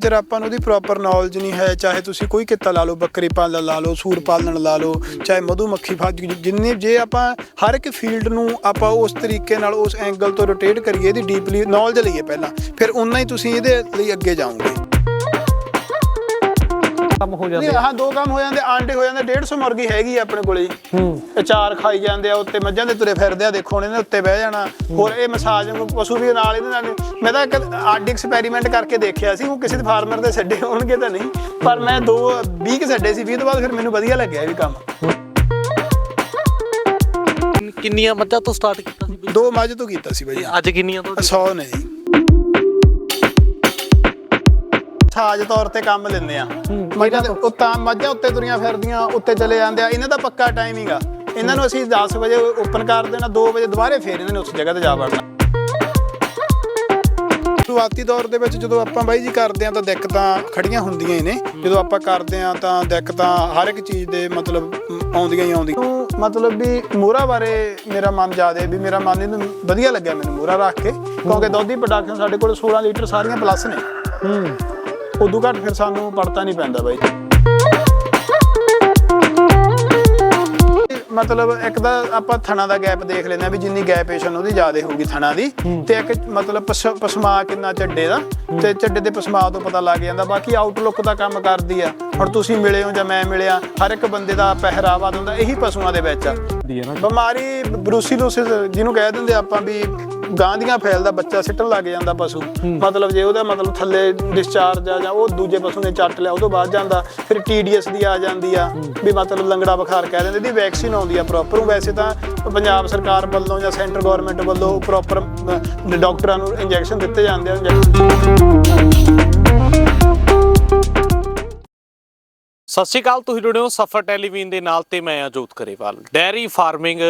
ਜਰ ਆਪਾਂ ਨੂੰ ਉਹਦੀ ਪ੍ਰੋਪਰ ਨੌਲੇਜ ਨਹੀਂ ਹੈ, ਚਾਹੇ ਤੁਸੀਂ ਕੋਈ ਕਿੱਤਾ ਲਾ ਲਓ, ਬੱਕਰੀ ਪਾਲਣ ਲਾ ਲਓ, ਸੂਰ ਪਾਲਣ ਲਾ ਲਓ, ਚਾਹੇ ਮਧੂ ਮੱਖੀ ਫਾਜ ਜਿੰਨੇ ਜੇ ਆਪਾਂ ਹਰ ਇੱਕ ਫੀਲਡ ਨੂੰ ਆਪਾਂ ਉਸ ਤਰੀਕੇ ਨਾਲ, ਉਸ ਐਂਗਲ ਤੋਂ ਰੋਟੇਟ ਕਰੀਏ, ਇਹਦੀ ਡੀਪਲੀ ਨੌਲੇਜ ਲਈਏ ਪਹਿਲਾਂ, ਫਿਰ ਉਨਾ ਹੀ ਤੁਸੀਂ ਇਹਦੇ ਲਈ ਅੱਗੇ ਜਾਓਗੇ। ਕੰਮ ਹੋ ਨਹੀਂ ਜਾਂਦੇ ਹਾਂ ਦੋ ਕੰਮ ਹੋ ਜਾਂਦੇ ਆਂਡੇ ਹੋ ਜਾਂਦੇ 150 ਮੁਰਗੀ ਹੈਗੀ ਆ ਆਪਣੇ ਕੋਲੇ ਜੀ। ਹੂੰ। ਅਚਾਰ ਖਾਈ ਜਾਂਦੇ ਆ ਉੱਤੇ ਮੱਝਾਂ ਦੇ ਤੁਰੇ ਫਿਰਦੇ ਆ ਦੇਖੋ ਇਹਨੇ ਉੱਤੇ ਬਹਿ ਜਾਣਾ। ਹੋਰ ਇਹ ਮਸਾਜ ਪਸ਼ੂ ਵੀ ਨਾਲ ਇਹਦੇ ਨਾਲ ਮੈਂ ਤਾਂ ਇੱਕ ਆਡ ਐਕਸਪੈਰੀਮੈਂਟ ਕਰਕੇ ਦੇਖਿਆ ਸੀ ਉਹ ਕਿਸੇ ਦੇ ਫਾਰਮਰ ਦੇ ਛੱਡੇ ਹੋਣਗੇ ਤਾਂ ਨਹੀਂ। ਪਰ ਮੈਂ ਦੋ 20 ਕੁ ਛੱਡੇ ਸੀ 20 ਤੋਂ ਬਾਅਦ ਫਿਰ ਮੈਨੂੰ ਵਧੀਆ ਲੱਗਿਆ ਇਹ ਵੀ ਕੰਮ। ਕਿੰਨੀਆਂ ਮੱਝਾਂ ਤੋਂ ਸਟਾਰਟ ਕੀਤਾ ਸੀ? ਦੋ ਮੱਝ ਤੋਂ ਕੀਤਾ ਸੀ ਬਾਈ। ਅੱਜ ਕਿੰਨੀਆਂ ਤੋਂ? 100 ਨੇ ਜੀ। ਸਾਜ ਤੌਰ ਤੇ ਕੰਮ ਲੈਂਦੇ ਆ। ਮੱਝਾਂ ਦੇ ਉੱਤਾਂ ਮੱਝਾਂ ਉੱਤੇ ਤੁਰੀਆਂ ਫਿਰਦੀਆਂ ਉੱਤੇ ਚਲੇ ਜਾਂਦੇ ਆ। ਇਹਨਾਂ ਦਾ ਪੱਕਾ ਟਾਈਮਿੰਗ ਆ ਇਹਨਾਂ ਨੂੰ ਅਸੀਂ 10 ਵਜੇ ਓਪਨ ਕਰ ਦੇਣਾ 2 ਵਜੇ ਦੁਬਾਰੇ ਫੇਰ ਇਹਨਾਂ ਨੇ ਉਸ ਜਗ੍ਹਾ ਤੇ ਜਾ ਵੜਨਾ। ਸ਼ੁਰੂਆਤੀ ਦੌਰ ਦੇ ਵਿੱਚ ਜਦੋਂ ਆਪਾਂ ਬਾਈ ਜੀ ਕਰਦੇ ਆ ਤਾਂ ਦਿੱਕਤਾਂ ਖੜੀਆਂ ਹੁੰਦੀਆਂ ਹੀ ਨੇ। ਜਦੋਂ ਆਪਾਂ ਕਰਦੇ ਆ ਤਾਂ ਦਿੱਕਤਾਂ ਹਰ ਇੱਕ ਚੀਜ਼ ਦੇ ਮਤਲਬ ਆਉਂਦੀਆਂ ਹੀ ਆਉਂਦੀਆਂ। ਮਤਲਬ ਵੀ ਮੋਹਰਾ ਬਾਰੇ ਮੇਰਾ ਮਨ ਜ਼ਿਆਦੇ ਵੀ ਮੇਰਾ ਮਨ ਇਹਨੂੰ ਵਧੀਆ ਲੱਗਿਆ ਮੈਨੂੰ ਮੋਹਰਾ ਰੱਖ ਕੇ। ਕਿਉਂਕਿ ਦੁੱਧ ਦੀ ਪ੍ਰੋਡਕਸ਼ਨ ਸਾਡੇ ਕੋਲ 16 ਲੀਟਰ ਸਾਰੀਆਂ ਪਲੱਸ ਨੇ। ਹੂੰ। ਉਦੋਂ ਘੱਟ ਫਿਰ ਸਾਨੂੰ ਪੜਤਾ ਨਹੀਂ ਪੈਂਦਾ ਬਾਈ। ਮਤਲਬ ਇੱਕ ਤਾਂ ਆਪਾਂ ਥਣਾ ਦਾ ਗੈਪ ਦੇਖ ਲੈਂਦੇ ਆ ਵੀ ਜਿੰਨੀ ਗੈਪੇਸ਼ਨ ਉਹਦੀ ਜ਼ਿਆਦਾ ਹੋਊਗੀ ਥਣਾ ਦੀ ਤੇ ਇੱਕ ਮਤਲਬ ਪਸ- ਪਸਮਾ ਕਿੰਨਾ ਚੱਡੇ ਦਾ ਤੇ ਚੱਡੇ ਦੇ ਪਸਮਾ ਤੋਂ ਪਤਾ ਲੱਗ ਜਾਂਦਾ ਬਾਕੀ ਆਊਟਲੁੱਕ ਦਾ ਕੰਮ ਕਰਦੀ ਆ। ਹੁਣ ਤੁਸੀਂ ਮਿਲੇ ਹੋ ਜਾਂ ਮੈਂ ਮਿਲਿਆ ਹਰ ਇੱਕ ਬੰਦੇ ਦਾ ਪਹਿਰਾਵਾ ਹੁੰਦਾ ਇਹੀ ਪਸ਼ੂਆਂ ਦੇ ਵਿੱਚ ਆ। ਬਿਮਾਰੀ ਬਰੂਸੀਲੋਸਿਸ ਜਿਹਨੂੰ ਕਹਿ ਦਿੰਦੇ ਆਪਾਂ ਵੀ ਗਾਂ ਦੀਆਂ ਫੈਲਦਾ ਬੱਚਾ ਸਿੱਟਣ ਲੱਗ ਜਾਂਦਾ ਪਸ਼ੂ। ਮਤਲਬ ਜੇ ਉਹਦਾ ਮਤਲਬ ਥੱਲੇ ਡਿਸਚਾਰਜ ਆ ਜਾਂ ਉਹ ਦੂਜੇ ਪਸ਼ੂ ਨੇ ਚੱਟ ਲਿਆ ਉਹ ਤੋਂ ਬਾਅਦ ਜਾਂਦਾ ਫਿਰ ਟੀਡੀਐਸ ਦੀ ਆ ਜਾਂਦੀ ਆ ਵੀ ਮਤਲਬ ਲੰਗੜਾ ਬੁਖਾਰ ਕਹਿ ਦਿੰਦੇ ਦੀ ਵੈਕਸੀਨ ਆਉਂਦੀ ਆ ਪ੍ਰੋਪਰ ਵੈਸੇ ਤਾਂ ਪੰਜਾਬ ਸਰਕਾਰ ਵੱਲੋਂ ਜਾਂ ਸੈਂਟਰ ਗਵਰਨਮੈਂਟ ਵੱਲੋਂ ਪ੍ਰੋਪਰ ਡਾਕਟਰਾਂ ਨੂੰ ਇੰਜੈਕਸ਼ਨ ਦਿੱਤੇ ਜਾਂਦੇ ਆ injection ਸਤਿ ਸ਼੍ਰੀ ਅਕਾਲ ਤੁਸੀਂ ਜੁੜੇ ਹੋ ਸਫਰ ਟੈਲੀਵਿਜ਼ਨ ਦੇ ਨਾਲ ਤੇ ਮੈਂ ਅਜੋਤ ਕਰੇਵਾਲ। ਡੈਰੀ ਫਾਰਮਿੰਗ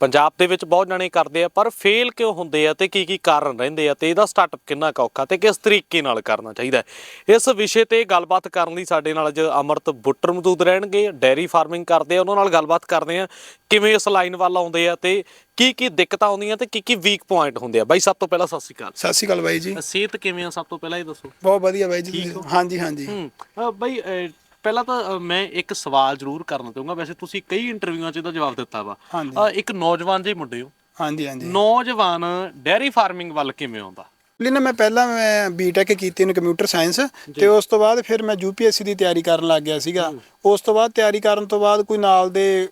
ਪੰਜਾਬ ਦੇ ਵਿੱਚ ਬਹੁਤ ਜਣੇ ਕਰਦੇ ਆ ਪਰ ਫੇਲ ਕਿਉਂ ਹੁੰਦੇ ਆ ਤੇ ਕੀ ਕੀ ਕਾਰਨ ਰਹਿੰਦੇ ਆ ਤੇ ਇਹਦਾ ਸਟਾਰਟਅਪ ਕਿੰਨਾ ਕੁ ਔਖਾ ਤੇ ਕਿਸ ਤਰੀਕੇ ਨਾਲ ਕਰਨਾ ਚਾਹੀਦਾ। ਇਸ ਵਿਸ਼ੇ ਤੇ ਗੱਲਬਾਤ ਕਰਨ ਲਈ ਸਾਡੇ ਨਾਲ ਅੱਜ ਅਮਰਤ ਬੁੱਟਰ ਮੌਜੂਦ ਰਹਿਣਗੇ ਡੈਰੀ ਫਾਰਮਿੰਗ ਕਰਦੇ ਆ ਉਹਨਾਂ ਨਾਲ ਗੱਲਬਾਤ ਕਰਦੇ ਆ ਕਿਵੇਂ ਇਸ ਲਾਈਨ ਵੱਲ ਆਉਂਦੇ ਆ ਤੇ ਕੀ ਕੀ ਦਿੱਕਤਾਂ ਆਉਂਦੀਆਂ ਤੇ ਕੀ ਕੀ ਵੀਕ ਪੁਆਇੰਟ ਹੁੰਦੇ ਆ। ਬਾਈ ਸਭ ਤੋਂ ਪਹਿਲਾਂ ਸਤਿ ਸ਼੍ਰੀ ਅਕਾਲ। ਸਤਿ ਸ਼੍ਰੀ ਅਕਾਲ ਬਾਈ ਜੀ। ਸਿਹਤ ਕਿਵੇਂ ਆ? ਸਭ ਤੋਂ ਪਹਿਲਾਂ ਇਹ ਦੱਸੋ। ਬਹੁਤ ਵਧੀਆ ਬਾਈ ਜੀ ਹਾਂਜੀ ਹਾਂਜੀ। ਬਈ ਪਹਿਲਾਂ ਤਾਂ ਮੈਂ ਇੱਕ ਸਵਾਲ ਜ਼ਰੂਰ ਕਰਨਾ ਚਾਹੂੰਗਾ ਵੈਸੇ ਤੁਸੀਂ ਕਈ ਇੰਟਰਵਿਊਆਂ 'ਚ ਇਹਦਾ ਜਵਾਬ ਦਿੱਤਾ ਵਾ। ਇੱਕ ਨੌਜਵਾਨ ਜਿਹੇ ਮੁੰਡੇ ਹੋ। ਹਾਂਜੀ ਹਾਂਜੀ। ਨੌਜਵਾਨ ਡੈਰੀ ਫਾਰਮਿੰਗ ਵੱਲ ਕਿਵੇਂ ਆਉਂਦਾ? ਲਈ ਨਾ ਮੈਂ ਪਹਿਲਾਂ ਮੈਂ ਬੀਟੈਕ ਕੀਤੀ ਨੇ ਕੰਪਿਊਟਰ ਸਾਇੰਸ ਤੇ ਉਸ ਤੋਂ ਬਾਅਦ ਫਿਰ ਮੈਂ ਯੂਪੀਐਸਸੀ ਦੀ ਤਿਆਰੀ ਕਰਨ ਲੱਗ ਗਿਆ ਸੀਗਾ। ਉਸ ਤੋਂ ਬਾਅਦ ਤਿਆਰੀ ਕਰਨ ਤੋਂ ਬਾਅਦ ਕੋਈ ਨਾਲ ਦੇ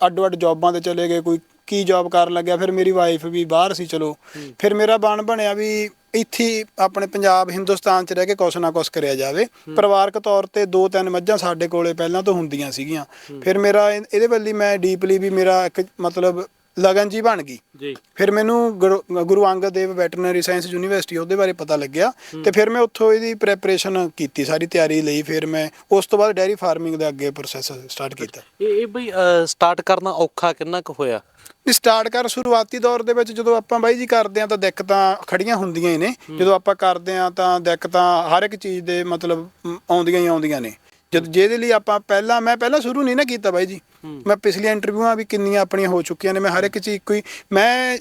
ਅੱਡੋ ਅੱਡ ਜੌਬਾਂ ਤੇ ਚਲੇ ਗਏ ਕੋਈ ਕੀ ਜੌਬ ਕਰਨ ਲੱਗਿਆ ਫਿਰ ਮੇਰੀ ਵਾਈਫ ਵੀ ਬਾਹਰ ਸੀ ਚਲੋ। ਫਿਰ ਮੇਰਾ ਬਣ ਬਣਿਆ ਵੀ ਇੱਥੇ ਆਪਣੇ ਪੰਜਾਬ ਹਿੰਦੁਸਤਾਨ ਚ ਰਹਿ ਕੇ ਕੁਛ ਨਾ ਕੁਛ ਕਰਿਆ ਜਾਵੇ। ਪਰਿਵਾਰਕ ਤੌਰ ਤੇ ਦੋ ਤਿੰਨ ਮੱਝਾਂ ਸਾਡੇ ਕੋਲੇ ਪਹਿਲਾਂ ਤੋਂ ਹੁੰਦੀਆਂ ਸੀਗੀਆਂ। ਫਿਰ ਮੇਰਾ ਇਹ- ਇਹਦੇ ਵੱਲ ਮੈਂ ਡੀਪਲੀ ਵੀ ਮੇਰਾ ਇੱਕ ਮਤਲਬ ਲਗਨ ਜੀ ਬਣ ਗਈ। ਜੀ। ਫਿਰ ਮੈਨੂੰ Guru Guru Angad Dev veterinary science university ਉਹਦੇ ਬਾਰੇ ਪਤਾ ਲੱਗਿਆ ਤੇ ਫਿਰ ਮੈਂ ਉੱਥੋਂ ਇਹਦੀ ਪ੍ਰੈਪਰੇਸ਼ਨ ਕੀਤੀ ਸਾਰੀ ਤਿਆਰੀ ਲਈ ਫਿਰ ਮੈਂ ਉਸ ਤੋਂ ਬਾਅਦ ਡੈਰੀ ਫਾਰਮਿੰਗ ਦਾ ਅੱਗੇ ਪ੍ਰੋਸੈਸ ਸਟਾਰਟ ਕੀਤਾ। ਇਹ ਇਹ ਬਈ ਸਟਾਰਟ ਕਰਨਾ ਔਖਾ ਕਿੰਨਾ ਕੁ ਹੋਇਆ? ਵੀ ਸਟਾਰਟ ਕਰ ਸ਼ੁਰੂਆਤੀ ਦੌਰ ਦੇ ਵਿੱਚ ਜਦੋਂ ਆਪਾਂ ਬਾਈ ਜੀ ਕਰਦੇ ਆ ਤਾਂ ਦਿੱਕਤਾਂ ਖੜੀਆਂ ਹੁੰਦੀਆਂ ਹੀ ਨੇ। ਜਦੋਂ ਆਪਾਂ ਕਰਦੇ ਆ ਤਾਂ ਦਿੱਕਤਾਂ ਹਰ ਇੱਕ ਚੀਜ਼ ਦੇ ਮਤਲਬ ਮ, ਆਉਂਦੀਆਂ ਹੀ ਆਉਂਦੀਆਂ ਨੇ। ਜਦ ਜਿਹਦੇ ਲਈ ਆਪਾਂ ਪਹਿਲਾਂ ਮੈਂ ਪਹਿਲਾਂ ਸ਼ੁਰੂ ਨਹੀਂ ਨਾ ਕੀਤਾ ਬਾਈ ਜੀ। ਮੈਂ ਪਿਛਲੀਆਂ ਇੰਟਰਵਿਊਆਂ ਵੀ ਕਿੰਨੀਆਂ ਆਪਣੀਆਂ ਹੋ ਚੁੱਕੀਆਂ ਨੇ ਮੈਂ ਹਰ ਇੱਕ ਚੀਜ਼ ਕੋਈ ਮੈਂ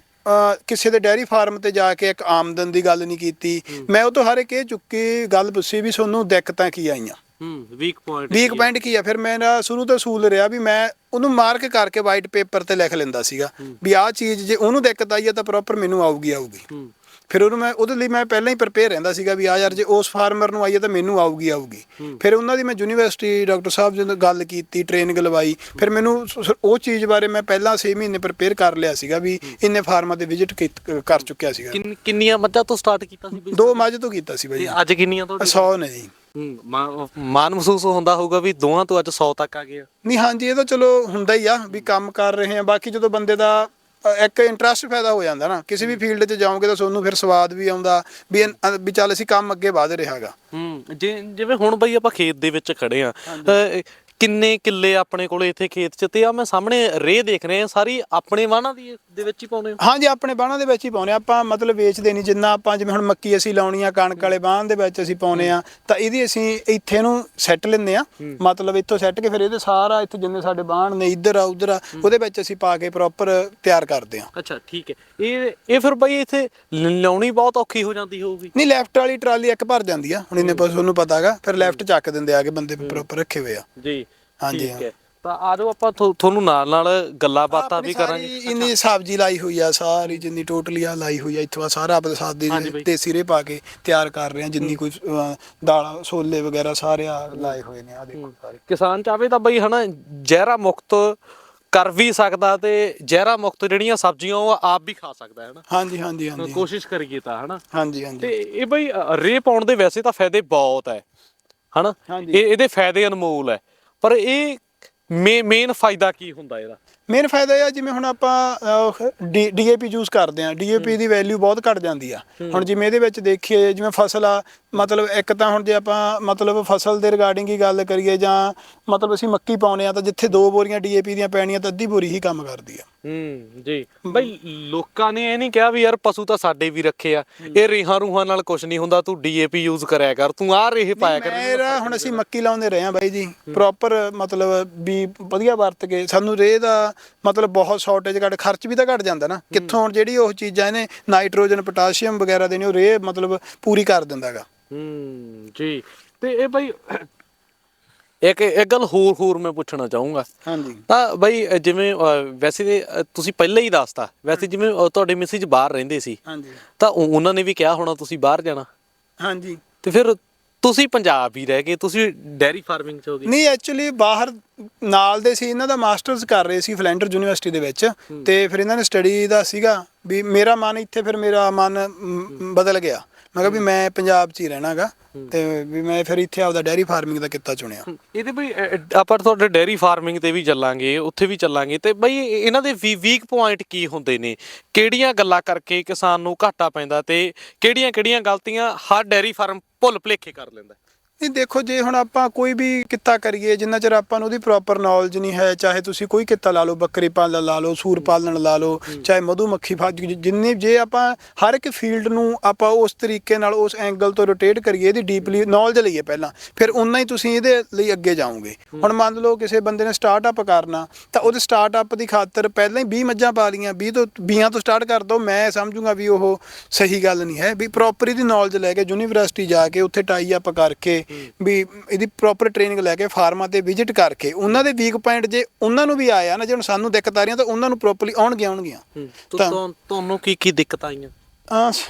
ਕਿਸੇ ਦੇ ਡੈਰੀ ਫਾਰਮ ਤੇ ਜਾ ਕੇ ਇੱਕ ਆਮਦਨ ਦੀ ਗੱਲ ਨਹੀਂ ਕੀਤੀ। ਮੈਂ ਉਹ ਤੋਂ ਹਰ ਇੱਕ ਇਹ ਚੁੱਕੀ ਗੱਲ ਪੁੱਛੀ ਵੀ ਤੁਹਾਨੂੰ ਦਿੱਕਤਾਂ ਕੀ ਆਈਆਂ। ਹੂੰ ਵੀਕ ਪੁਆਇੰਟ ਵੀਕ ਪੁਆਇੰਟ ਕੀ ਆ? ਫਿਰ ਮੇਰਾ ਸ਼ੁਰੂ ਤੋਂ ਅਸੂਲ ਰਿਹਾ ਵੀ ਮੈਂ ਉਹਨੂੰ ਮਾਰਕ ਕਰਕੇ ਵਾਈਟ ਪੇਪਰ ਤੇ ਲਿਖ ਲੈਂਦਾ ਸੀਗਾ ਵੀ ਆਹ ਚੀਜ਼ ਜੇ ਉਹਨੂੰ ਦਿੱਕਤ ਆਈ ਹੈ ਤਾਂ ਪ੍ਰੋਪਰ ਮੈਨੂੰ ਆਊਗੀ ਆਊਗੀ। ਹੂੰ। ਫਿਰ ਉਹਨੂੰ ਮੈਂ ਉਹਦੇ ਲਈ ਮੈਂ ਪਹਿਲਾਂ ਹੀ ਪ੍ਰਪੇਅਰ ਰਹਿੰਦਾ ਸੀਗਾ ਵੀ ਆ ਯਾਰ ਜੇ ਉਸ ਫਾਰਮਰ ਨੂੰ ਆਈ ਹੈ ਤਾਂ ਮੈਨੂੰ ਆਊਗੀ ਆਊਗੀ। ਫਿਰ ਉਹਨਾਂ ਦੀ ਮੈਂ ਯੂਨੀਵਰਸਿਟੀ ਡਾਕਟਰ ਸਾਹਿਬ ਜੀ ਨਾਲ ਗੱਲ ਕੀਤੀ ਟ੍ਰੇਨਿੰਗ ਲਵਾਈ ਫਿਰ ਮੈਨੂੰ ਉਹ ਚੀਜ਼ ਬਾਰੇ ਮੈਂ ਪਹਿਲਾਂ 6 ਮਹੀਨੇ ਪ੍ਰਪੇਅਰ ਕਰ ਲਿਆ ਸੀਗਾ ਵੀ ਇੰਨੇ ਫਾਰਮਾਂ ਤੇ ਵਿਜ਼ਿਟ ਕਰ ਚੁੱਕਿਆ ਸੀਗਾ। ਕਿੰਨ- ਕਿੰਨੀਆਂ ਮੱਝਾਂ ਤੋਂ ਸਟਾਰਟ ਕੀਤਾ ਸੀ ਦੋ ਮੱਝ ਤੋਂ ਕੀਤਾ ਸੀ ਬਾਈ। ਅੱਜ ਕਿੰਨੀਆਂ ਤੋਂ 100 ਨੇ ਜੀ। ਹੂੰ ਮਾ- ਮਾਣ ਮਹਿਸੂਸ ਹੁੰਦਾ ਹੋਊਗਾ ਵੀ ਦੋਹਾਂ ਤੋਂ ਅੱਜ 100 ਤੱਕ ਆ ਗਏ ਨਹੀਂ ਹਾਂਜੀ ਇਹ ਤਾਂ ਚਲੋ ਹੁੰਦਾ ਹੀ ਆ ਵੀ ਕੰਮ ਕਰ ਰਹੇ ਆ। ਬਾਕੀ ਜਦੋਂ ਬੰਦੇ ਦਾ ਇੱਕ ਇੰਟਰਸਟ ਪੈਦਾ ਹੋ ਜਾਂਦਾ ਨਾ। ਕਿਸੇ ਵੀ ਫੀਲਡ 'ਚ ਜਾਓਗੇ ਤਾਂ ਤੁਹਾਨੂੰ ਫਿਰ ਸਵਾਦ ਵੀ ਆਉਂਦਾ ਵੀ ਇਹ- ਵੀ ਚੱਲ ਅਸੀਂ ਕੰਮ ਅੱਗੇ ਵਧ ਰਿਹਾਗਾ ਹੂੰ ਜੇ ਜਿਵੇਂ ਹੁਣ ਬਈ ਆਪਾਂ ਖੇਤ ਦੇ ਵਿੱਚ ਖੜੇ ਆ ਕਿੰਨੇ ਕਿੱਲੇ ਆਪਣੇ ਕੋਲੇ ਇੱਥੇ ਖੇਤ 'ਚ? ਤੇ ਆ ਮੈਂ ਸਾਹਮਣੇ ਰੇਹ ਦੇਖ ਰਿਹਾ ਸਾਰੀ ਆਪਣੇ ਵਾਹਨਾਂ ਦੀ ਦੇ ਵਿੱਚ ਹੀ ਪਾਉਨੇ ਹੋ? ਹਾਂਜੀ ਆਪਣੇ ਬਾਣਾ ਦੇ ਵਿੱਚ ਹੀ ਪਾਉਨੇ ਆ ਆਪਾਂ ਮਤਲਬ ਵੇਚਦੇ ਨਹੀਂ ਜਿੰਨਾ ਆਪਾਂ ਜਿਵੇਂ ਹੁਣ ਮੱਕੀ ਅਸੀਂ ਲਾਉਣੀ ਆ ਕਣਕ ਵਾਲੇ ਬਾਣ ਦੇ ਵਿੱਚ ਅਸੀਂ ਪਾਉਨੇ ਆ ਤਾਂ ਇਹਦੀ ਅਸੀਂ ਇੱਥੇ ਨੂੰ ਸੈੱਟ ਲੈਂਦੇ ਆ ਮਤਲਬ ਇੱਥੋਂ ਸੈੱਟ ਕੇ ਫਿਰ ਇਹਦੇ ਸਾਰਾ ਇੱਥੇ ਜਿੰਨੇ ਸਾਡੇ ਬਾਣ ਨੇ ਇੱਧਰ ਆ ਉੱਧਰ ਆ ਉਹਦੇ ਵਿੱਚ ਅਸੀਂ ਪਾ ਕੇ ਪ੍ਰੋਪਰ ਤਿਆਰ ਕਰਦੇ ਆ ਅੱਛਾ ਠੀਕ ਹੈ। ਇਹ ਇਹ ਫਿਰ ਬਈ ਇੱਥੇ ਲ- ਲਿਆਉਣੀ ਬਹੁਤ ਔਖੀ ਹੋ ਜਾਂਦੀ ਹੋਊਗੀ? ਨਹੀਂ ਲੈਫਟ ਵਾਲੀ ਟਰਾਲੀ ਇੱਕ ਭਰ ਜਾਂਦੀ ਆ। ਹੁਣ ਇਹਨੇ ਬਸ ਉਹਨੂੰ ਪਤਾ ਹੈਗਾ ਫਿਰ ਲੈਫਟ ਚੱਕ ਦਿੰਦੇ ਆ ਕੇ ਬੰਦੇ ਪ੍ਰੋਪਰ ਰੱਖੇ ਹੋਏ ਆ। ਜੀ। ਹਾਂਜੀ, ਠੀਕ ਹਾਂ। ਹੈ। ਤਾਂ ਆ ਜਾਓ ਆਪਾਂ ਤੁਹਾਨੂੰ ਨਾਲ ਨਾਲ ਗੱਲਾਂ ਬਾਤਾਂ ਵੀ ਕਰਾਂਗੇ। ਸਾਰੀ ਇੰਨੀ ਸਬਜ਼ੀ ਲਾਈ ਹੋਈ ਆ ਸਾਰੀ ਜਿੰਨੀ ਟੋਟਲੀ ਆ ਲਾਈ ਹੋਈ ਆ ਇੱਥੋਂ ਆ ਸਾਰਾ ਆਪਣੇ ਸਾਥ ਦੇ ਹਾਂਜੀ ਬਾਈ। ਤੇ ਸਿਰੇ ਪਾ ਕੇ ਤਿਆਰ ਕਰ ਰਹੇ ਆ ਜਿੰਨੀ ਕੋਈ ਅਹ, ਦਾਲਾਂ ਛੋਲੇ ਵਗੈਰਾ ਸਾਰੇ ਆ ਲਾਏ ਹੋਏ ਨੇ ਆ ਦੇਖੋ ਸਾਰੇ। ਕਿਸਾਨ ਚਾਹਵੇ ਤਾਂ ਬਈ ਹਨਾ ਜ਼ਹਿਰਾ ਮੁਕਤ ਕਰ ਵੀ ਸਕਦਾ ਤੇ ਜ਼ਹਿਰਾ ਮੁਕਤ ਜਿਹੜੀਆਂ ਸਬਜ਼ੀਆਂ ਉਹ ਆਪ ਵੀ ਖਾ ਸਕਦਾ ਹੈ ਹਨਾ। ਹਾਂਜੀ ਹਾਂਜੀ ਹਾਂਜੀ। ਕੋਸ਼ਿਸ਼ ਕਰੀਏ ਤਾਂ ਹਨਾ। ਹਾਂਜੀ ਤੇ ਹਾਂਜੀ ਇਹ ਬਈ ਅ, ਰੇਹ ਪਾਉਣ ਦੇ ਵੈਸੇ ਤਾਂ ਫਾਇਦੇ ਬਹੁਤ ਹੈ ਹਨਾ। ਹਾਂਜੀ। ਇਹ ਇਹਦੇ ਫਾਇਦੇ ਅਨਮੋਲ ਹੈ ਪਰ ਇਹ ਮੇਨ ਫਾਇਦਾ ਕੀ ਹੁੰਦਾ ਇਹਦਾ? ਮੇਨ ਫਾਇਦਾ ਇਹ ਆ ਜਿਵੇਂ ਹੁਣ ਆਪਾਂ ਡੀਏਪੀ ਯੂਜ਼ ਕਰਦੇ ਆ ਡੀਏਪੀ ਦੀ ਵੈਲਿਊ ਬਹੁਤ ਘਟ ਜਾਂਦੀ ਆ। ਹੁਣ ਜਿਵੇਂ ਇਹਦੇ ਵਿੱਚ ਦੇਖੀਏ ਜਿਵੇਂ ਫਸਲ ਆ ਮਤਲਬ ਇੱਕ ਤਾਂ ਹੁਣ ਜੇ ਆਪਾਂ ਮਤਲਬ ਫਸਲ ਦੇ ਰਿਗਾਰਡਿੰਗ ਹੀ ਗੱਲ ਕਰੀਏ ਜਾਂ ਮਤਲਬ ਅਸੀਂ ਮੱਕੀ ਪਾਉਨੇ ਆ ਤਾਂ ਜਿੱਥੇ ਦੋ ਬੋਰੀਆਂ ਡੀਏਪੀ ਦੀਆਂ ਪੈਣੀਆਂ ਤਾਂ ਅੱਧੀ ਬੋਰੀ ਹੀ ਕੰਮ ਕਰਦੀ ਆ। ਹੂੰ ਜੀ। ਬਈ ਲੋਕਾਂ ਨੇ ਇਹ ਨਹੀਂ ਕਿਹਾ ਵੀ ਯਾਰ ਪਸ਼ੂ ਤਾਂ ਸਾਡੇ ਵੀ ਰੱਖੇ ਆ। ਇਹ ਰੇਹਾਂ ਰੂਹਾਂ ਨਾਲ ਕੁਝ ਨਹੀਂ ਹੁੰਦਾ ਤੂੰ ਡੀਏਪੀ ਯੂਜ਼ ਕਰਿਆ ਕਰ ਤੂੰ ਆਹ ਰੇਹ ਪਾਇਆ ਕਰ। ਮੇਰਾ ਹੁਣ ਅਸੀਂ ਮੱਕੀ ਲਾਉਂਦੇ ਰਹੇ ਆ ਬਾਈ ਜੀ ਪ੍ਰੋਪਰ ਮਤਲਬ ਵੀ ਵਧੀਆ ਵਰਤ ਕੇ ਸਾਨੂੰ ਰੇਹ ਦਾ ਮਤਲਬ ਬਹੁਤ ਸ਼ਾਰਟੇਜ ਘੱਟ ਖਰਚ ਵੀ ਤਾਂ ਘਟ ਜਾਂਦਾ ਨਾ। ਕਿੱਥੋਂ ਹੁਣ ਜਿਹੜੀ ਉਹ ਚੀਜ਼ਾਂ ਇਹਨੇ ਨਾਈਟ੍ਰੋਜਨ ਪੋਟਾਸ਼ੀਅਮ ਵਗੈਰਾ ਦੇ ਨੇ ਉਹ ਰੇਹ ਮਤਲਬ ਪੂਰੀ ਕਰ ਦਿੰਦਾਗਾ ਹੂੰ ਜੀ। ਤੇ ਇਹ ਬਈ ਇੱਕ ਇੱਕ ਗੱਲ ਹੋਰ ਹੋਰ ਮੈਂ ਪੁੱਛਣਾ ਚਾਹੂੰਗਾ। ਹਾਂਜੀ। ਤਾਂ ਬਈ ਜਿਵੇਂ ਵੈਸੇ ਤੇ ਤੁਸੀਂ ਪਹਿਲਾਂ ਹੀ ਦੱਸਤਾ। ਵੈਸੇ ਜਿਵੇਂ ਤੁਹਾਡੇ ਮਿਸਿਜ ਬਾਹਰ ਰਹਿੰਦੇ ਸੀ। ਹਾਂਜੀ। ਤਾਂ ਉਹ- ਉਹਨਾਂ ਨੇ ਵੀ ਕਿਹਾ ਹੋਣਾ ਤੁਸੀਂ ਬਾਹਰ ਜਾਣਾ। ਹਾਂਜੀ। ਤੇ ਫਿਰ ਤੁਸੀਂ ਪੰਜਾਬ ਹੀ ਰਹਿ ਗਏ ਤੁਸੀਂ ਡੈਰੀ ਫਾਰਮਿੰਗ ਚ ਹੋ ਗਏ ਨਹੀਂ ਐਕਚੁਅਲੀ ਬਾਹਰ ਨਾਲ ਦੇ ਸੀ ਇਹਨਾਂ ਦਾ ਮਾਸਟਰਸ ਕਰ ਰਹੇ ਸੀ ਫਲੈਂਡਰ ਯੂਨੀਵਰਸਿਟੀ ਦੇ ਵਿੱਚ ਤੇ ਫਿਰ ਇਹਨਾਂ ਨੇ ਸਟੱਡੀ ਦਾ ਸੀਗਾ ਵੀ ਮੇਰਾ ਮਨ ਇੱਥੇ ਫਿਰ ਮੇਰਾ ਮਨ ਮ, ਬਦਲ ਗਿਆ। ਮੈਂ ਕਿਹਾ ਵੀ ਮੈਂ ਪੰਜਾਬ 'ਚ ਹੀ ਰਹਿਣਾਗਾ ਤੇ ਵੀ ਮੈਂ ਫਿਰ ਇੱਥੇ ਆਪਦਾ ਡੈਰੀ ਫਾਰਮਿੰਗ ਦਾ ਕਿੱਤਾ ਚੁਣਿਆ। ਇਹਦੇ ਬਈ ਅ, ਆਪਾਂ ਤੁਹਾਡੇ ਡੈਰੀ ਫਾਰਮਿੰਗ ਤੇ ਵੀ ਚੱਲਾਂਗੇ ਉੱਥੇ ਵੀ ਚੱਲਾਂਗੇ। ਤੇ ਬਈ ਇਹ- ਇਹਨਾਂ ਦੇ ਵੀ ਵੀਕ ਪੁਆਇੰਟ ਕੀ ਹੁੰਦੇ ਨੇ? ਕਿਹੜੀਆਂ ਗੱਲਾਂ ਕਰਕੇ ਕਿਸਾਨ ਨੂੰ ਘਾਟਾ ਪੈਂਦਾ ਤੇ ਕਿਹੜੀਆਂ ਕਿਹੜੀਆਂ ਗਲਤੀਆਂ ਹਰ ਡੈਰੀ ਫਾਰਮ ਭੁੱਲ ਭੁਲੇਖੇ ਕਰ ਲੈਂਦਾ? ਨਹੀਂ ਦੇਖੋ ਜੇ ਹੁਣ ਆਪਾਂ ਕੋਈ ਵੀ ਕਿੱਤਾ ਕਰੀਏ ਜਿੰਨਾ ਚਿਰ ਆਪਾਂ ਨੂੰ ਉਹਦੀ ਪ੍ਰੋਪਰ ਨੌਲੇਜ ਨਹੀਂ ਹੈ ਚਾਹੇ ਤੁਸੀਂ ਕੋਈ ਕਿੱਤਾ ਲਾ ਲਓ ਬੱਕਰੀ ਪਾਲਣ ਲਾ ਲਓ ਸੂਰ ਪਾਲਣ ਲਾ ਲਓ ਚਾਹੇ ਮਧੂ ਮੱਖੀ ਫਾਜ ਜਿੰਨੇ ਜੇ ਆਪਾਂ ਹਰ ਇੱਕ ਫੀਲਡ ਨੂੰ ਆਪਾਂ ਉਸ ਤਰੀਕੇ ਨਾਲ ਉਸ ਐਂਗਲ ਤੋਂ ਰੋਟੇਟ ਕਰੀਏ ਇਹਦੀ ਡੀਪਲੀ ਨੌਲੇਜ ਲਈਏ ਪਹਿਲਾਂ ਫਿਰ ਉਨਾ ਹੀ ਤੁਸੀਂ ਇਹਦੇ ਲਈ ਅੱਗੇ ਜਾਓਗੇ। ਹੁਣ ਮੰਨ ਲਓ ਕਿਸੇ ਬੰਦੇ ਨੇ ਸਟਾਰਟਅਪ ਕਰਨਾ ਤਾਂ ਉਹਦੇ ਸਟਾਰਟਅਪ ਦੀ ਖਾਤਰ ਪਹਿਲਾਂ ਹੀ 20 ਮੱਝਾਂ ਪਾ ਲਈਆਂ 20 ਤੋਂ 20 ਤੋਂ ਸਟਾਰਟ ਕਰ ਦੋ ਮੈਂ ਸਮਝੂੰਗਾ ਵੀ ਉਹ ਸਹੀ ਗੱਲ ਨਹੀਂ ਹੈ ਵੀ ਪ੍ਰੋਪਰ ਇਹਦੀ ਨੌਲੇਜ ਲੈ ਕੇ ਯੂਨੀਵਰਸਿਟੀ ਜਾ ਕੇ ਉੱਥੇ ਟਾਈ ਅਪ ਕਰਕੇ ਵੀ ਇਹਦੀ ਪ੍ਰੋਪਰ ਟ੍ਰੇਨਿੰਗ ਲੈ ਕੇ ਫਾਰਮਾਂ ਤੇ ਵਿਜ਼ਿਟ ਕਰਕੇ ਉਹਨਾਂ ਦੇ ਵੀਕ ਪੁਆਇੰਟ ਜੇ ਉਹਨਾਂ ਨੂੰ ਵੀ ਆਇਆ ਨਾ ਜੇ ਹੁਣ ਸਾਨੂੰ ਦਿੱਕਤ ਆ ਰਹੀਆਂ ਤਾਂ ਉਹਨਾਂ ਨੂੰ ਪ੍ਰੋਪਰਲੀ ਆਉਣਗੀਆਂ ਆਉਣਗੀਆਂ। ਤਾਂ- ਤੁਹਾਨੂੰ ਕੀ ਕੀ ਦਿੱਕਤ ਆਈਆਂ?